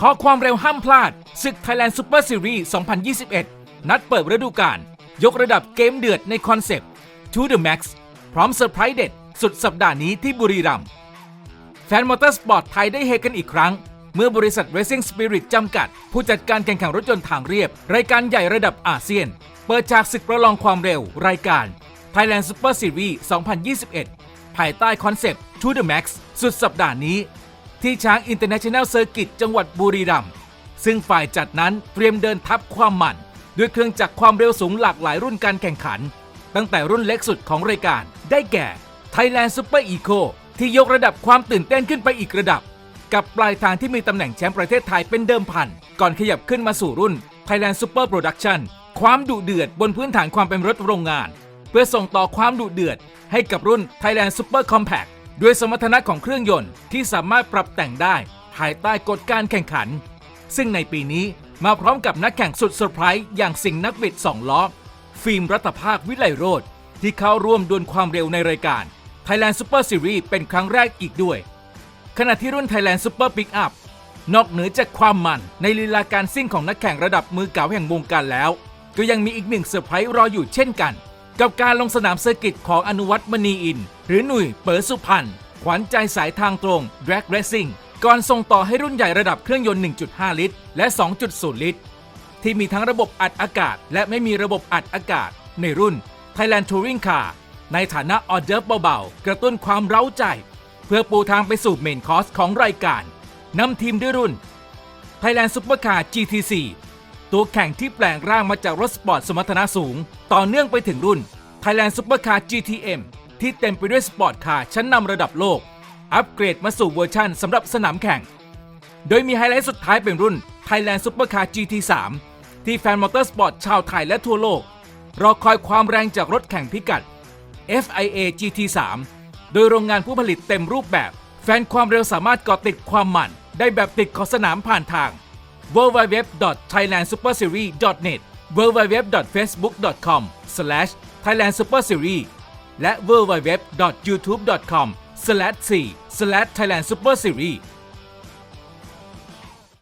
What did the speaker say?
ขอความเร็วห้ามพลาด ศึก Thailand Super Series 2021 นัดเปิดฤดูกาลยกระดับเกมเดือดในคอนเซปต์ To the Max พร้อมเซอร์ไพรส์เด็ด สุดสัปดาห์นี้ที่บุรีรัมย์แฟนมอเตอร์สปอร์ตไทยได้เฮกันอีกครั้ง เมื่อบริษัท Racing Spirit จำกัด ผู้จัดการแข่งขันรถยนต์ทางเรียบ รายการใหญ่ระดับอาเซียน เปิดฉากศึกประลองความเร็ว รายการ Thailand Super Series 2021 ภายใต้คอนเซปต์ To the Max สุดสัปดาห์นี้ ที่ช้าง International Circuit จังหวัดบุรีรัมย์ซึ่งฝ่ายจัดนั้นเตรียมเดินทับความมัน ด้วยเครื่องจักรความเร็วสูงหลากหลายรุ่นการแข่งขัน ตั้งแต่รุ่นเล็กสุดของรายการ ได้แก่ Thailand Super Eco ที่ยกระดับความตื่นเต้นขึ้นไปอีกระดับ กับปลายทางที่มีตำแหน่งแชมป์ประเทศไทยเป็นเดิมพัน ก่อนขยับขึ้นมาสู่รุ่น Thailand Super Production ความดุเดือดบนพื้นฐานความเป็นรถโรงงาน เพื่อส่งต่อความดุเดือดให้กับรุ่น Thailand Super Compact ด้วยสมรรถนะของเครื่องยนต์ที่สามารถปรับแต่งได้ภายใต้กฎการแข่งขัน ซึ่งในปีนี้มาพร้อมกับนักแข่งสุดเซอร์ไพรส์อย่างสิงห์นักบิดสองล้อ ฟิล์มรัตภาควิไลโรธที่เข้าร่วมดวลความเร็วในรายการ Thailand Super Series เป็นครั้งแรกอีกด้วย ขณะที่รุ่น Thailand Super Pickup นอกเหนือจากความมันในลีลาการซิ่งของนักแข่งระดับมือเก่าแห่งวงการแล้ว ก็ยังมีอีกหนึ่งเซอร์ไพรส์รออยู่เช่นกัน กับการลงสนามเซอร์กิตของอนุวัตมณีอิน หรือหนุ่ยเป๋อสุพรรณขวัญใจสายทางตรง Drag Racing ก่อนส่งต่อให้รุ่นใหญ่ระดับเครื่องยนต์ 1.5 ลิตร และ 2.0 ลิตร ที่มีทั้งระบบอัดอากาศ และไม่มีระบบอัดอากาศ ในรุ่น Thailand Touring Car ในฐานะออเดอร์เบาๆ กระตุ้นความเร้าใจ เพื่อปูทางไปสู่เมนคอสของรายการนำทีมด้วยรุ่น Thailand Supercar GT4 ตัวแข่งที่แปลงร่างมาจากรถสปอร์ตสมรรถนะสูง ต่อเนื่องไปถึงรุ่น Thailand Supercar GTM ที่เต็มไปด้วยสปอร์ตคาร์ชั้นนำระดับโลก อัปเกรดมาสู่เวอร์ชั่นสำหรับสนามแข่ง โดยมีไฮไลท์สุดท้ายเป็นรุ่น Thailand Supercar GT3 ที่แฟนมอเตอร์สปอร์ตชาวไทยและทั่วโลก รอคอยความแรงจากรถแข่งพิกัด FIA GT3 โดยโรงงานผู้ผลิตเต็มรูปแบบ แฟนความเร็วสามารถเกาะติดความมันได้แบบติดขอบสนามผ่านทาง www.thailandsuperseries.net www.facebook.com/thailandsuperseries และ www.youtube.com/c/thailandsuperseries